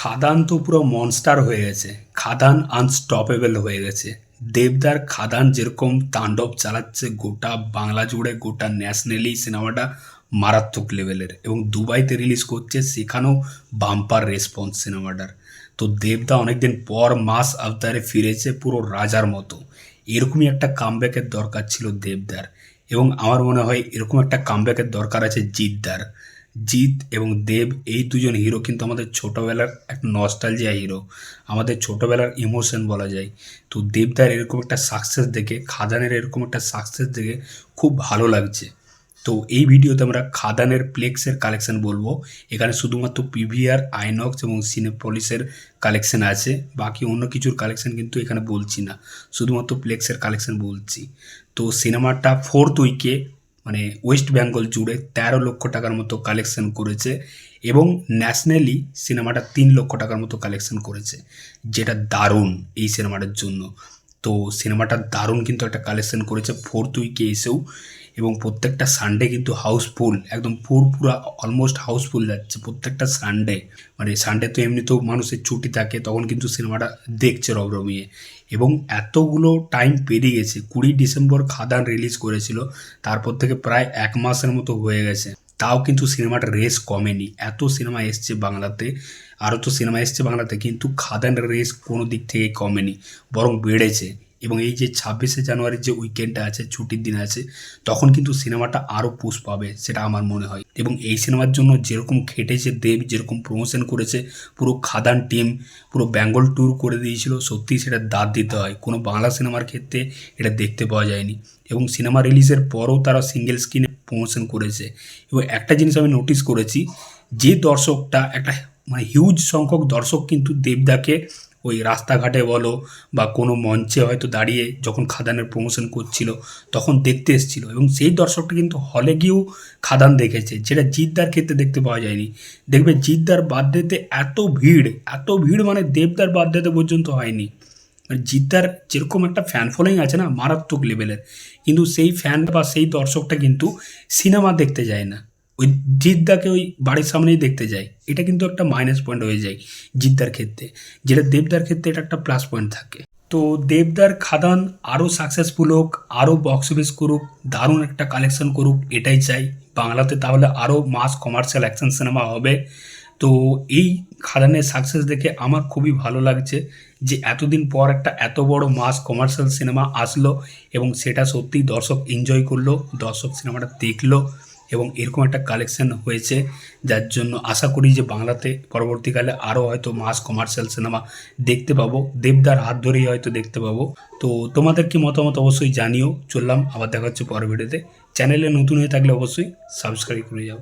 খাদান তো পুরো মনস্টার হয়ে গেছে। খাদান আনস্টপেবল হয়ে গেছে। দেবদার খাদান যেরকম তাণ্ডব চালাচ্ছে গোটা বাংলা জুড়ে, গোটা ন্যাশনালি সিনেমাটা মারাত্মক লেভেলের এবং দুবাইতে রিলিজ করছে, সেখানেও বাম্পার রেসপন্স সিনেমাটার তো দেবদা অনেকদিন পর মাস আবতারে ফিরেছে পুরো রাজার মতো। এরকমই একটা কামব্যাকের দরকার ছিল দেবদার এবং আমার মনে হয় এরকম একটা কামব্যাকের দরকার আছে জিতদার। জিৎ এবং দেব, এই দুজন হিরো কিন্তু আমাদের ছোটোবেলার এক নস্টালজিয়া হিরো আমাদের ছোটোবেলার ইমোশন বলা যায়। তো দেবদার এরকম একটা সাকসেস দেখে, খাদানের এরকম একটা সাকসেস দেখে খুব ভালো লাগছে। তো এই ভিডিওতে আমরা খাদানের প্লেক্সের কালেকশন বলব। এখানে শুধুমাত্র পিভিআর আইনক্স এবং সিনেপলিসের কালেকশন আছে। বাকি অন্য কিছুর কালেকশন কিন্তু এখানে বলছি না। শুধুমাত্র প্লেক্সের কালেকশন বলছি। তো সিনেমাটা ফোর্থ উইকে মানে ওয়েস্ট বেঙ্গল জুড়ে তেরো লক্ষ টাকার মতো কালেকশন করেছে এবং ন্যাশনালি সিনেমাটা তিন লক্ষ টাকার মতো কালেকশন করেছে। যেটা দারুণ এই সিনেমাটার জন্য। তো সিনেমাটা দারুণ কিন্তু একটা কালেকশন করেছে ফোর্থ উইকে এসেও এবং প্রত্যেকটা সানডে কিন্তু হাউসফুল একদম পুরো অলমোস্ট হাউসফুল যাচ্ছে প্রত্যেকটা সানডে মানে সানডে তো এমনিতেও মানুষের ছুটি থাকে, তখন কিন্তু সিনেমাটা দেখছে রমরমিয়ে এবং এতগুলো টাইম পেরিয়ে গেছে, কুড়ি ডিসেম্বর খাদান রিলিজ করেছিল, তারপর থেকে প্রায় এক মাসের মতো হয়ে গেছে। তাও কিন্তু সিনেমাটার রেস কমেনি। এত সিনেমা এসছে বাংলাতে, আরও তো সিনেমা এসছে বাংলাতে, কিন্তু খাদানের রেস কোনো দিক থেকে কমেনি, বরং বেড়েছে। এবং এই যে ছাব্বিশে জানুয়ারির যে উইকেন্ডটা আছে, ছুটির দিন আছে, তখন কিন্তু সিনেমাটা আরও পুশ পাবে, সেটা আমার মনে হয়। এবং এই সিনেমার জন্য যেরকম খেটেছে দেব, যেরকম প্রমোশন করেছে, পুরো খাদান টিম পুরো বেঙ্গল ট্যুর করে দিয়েছিল সত্যি সেটা দাঁত দিতে হয়। কোনো বাংলা সিনেমার ক্ষেত্রে এটা দেখতে পাওয়া যায়নি। এবং সিনেমা রিলিজের পরও তারা সিঙ্গেল স্ক্রিনে প্রমোশন করেছে। এবং একটা জিনিস আমি নোটিস করেছি, যে দর্শকটা, একটা মানে হিউজ সংখ্যক দর্শক কিন্তু দেবদাকে ওই রাস্তাঘাটে বলো বা কোনো মঞ্চে হয়তো দাঁড়িয়ে যখন খাদানের প্রমোশন করছিল তখন দেখতে এসেছিল এবং সেই দর্শকটা কিন্তু হলে গিয়েও খাদান দেখেছে, যেটা জিদ্দার ক্ষেত্রে দেখতে পাওয়া যায়নি। দেখবে জিদ্দার বার্থডেতে এত ভিড় এত ভিড় মানে দেবদার বার্থডেতে পর্যন্ত হয়নি। মানে জিদ্দার যেরকম একটা ফ্যান ফলোয়িং আছে না, মারাত্মক লেভেলের কিন্তু সেই ফ্যান বা সেই দর্শকটা কিন্তু সিনেমা দেখতে যায় না। ওই জিদ্দাকে ওই বাড়ির সামনেই দেখতে যায় এটা কিন্তু একটা মাইনাস পয়েন্ট হয়ে যায় জিদ্দার ক্ষেত্রে। যেটা দেবদার ক্ষেত্রে এটা একটা প্লাস পয়েন্ট থাকে। তো দেবদার খাদান আরও সাকসেসফুল হোক আরও বক্স অফিস করুক, দারুণ একটা কালেকশন করুক, এটাই চাই। বাংলাতে তাহলে আরও মাস কমার্শিয়াল অ্যাকশন সিনেমা হবে। তো এই খাদানের সাকসেস দেখে আমার খুবই ভালো লাগছে যে এতদিন পর একটা এত বড় মাস কমার্শিয়াল সিনেমা আসলো এবং সেটা সত্যিই দর্শক এনজয় করল, দর্শক সিনেমাটা দেখল। এবং এরকম একটা কালেকশন হয়েছে, যার জন্য আশা করি যে বাংলাতে পরবর্তীকালে আরও হয়তো মাস কমার্শিয়াল সিনেমা দেখতে পাবো। দেবদার হাত ধরেই হয়তো দেখতে পাবো। তো তোমাদের কি মতামত অবশ্যই জানিও। চললাম, আবার দেখা হচ্ছে পরের ভিডিওতে চ্যানেলে নতুন হয়ে থাকলে অবশ্যই সাবস্ক্রাইব করে যাও।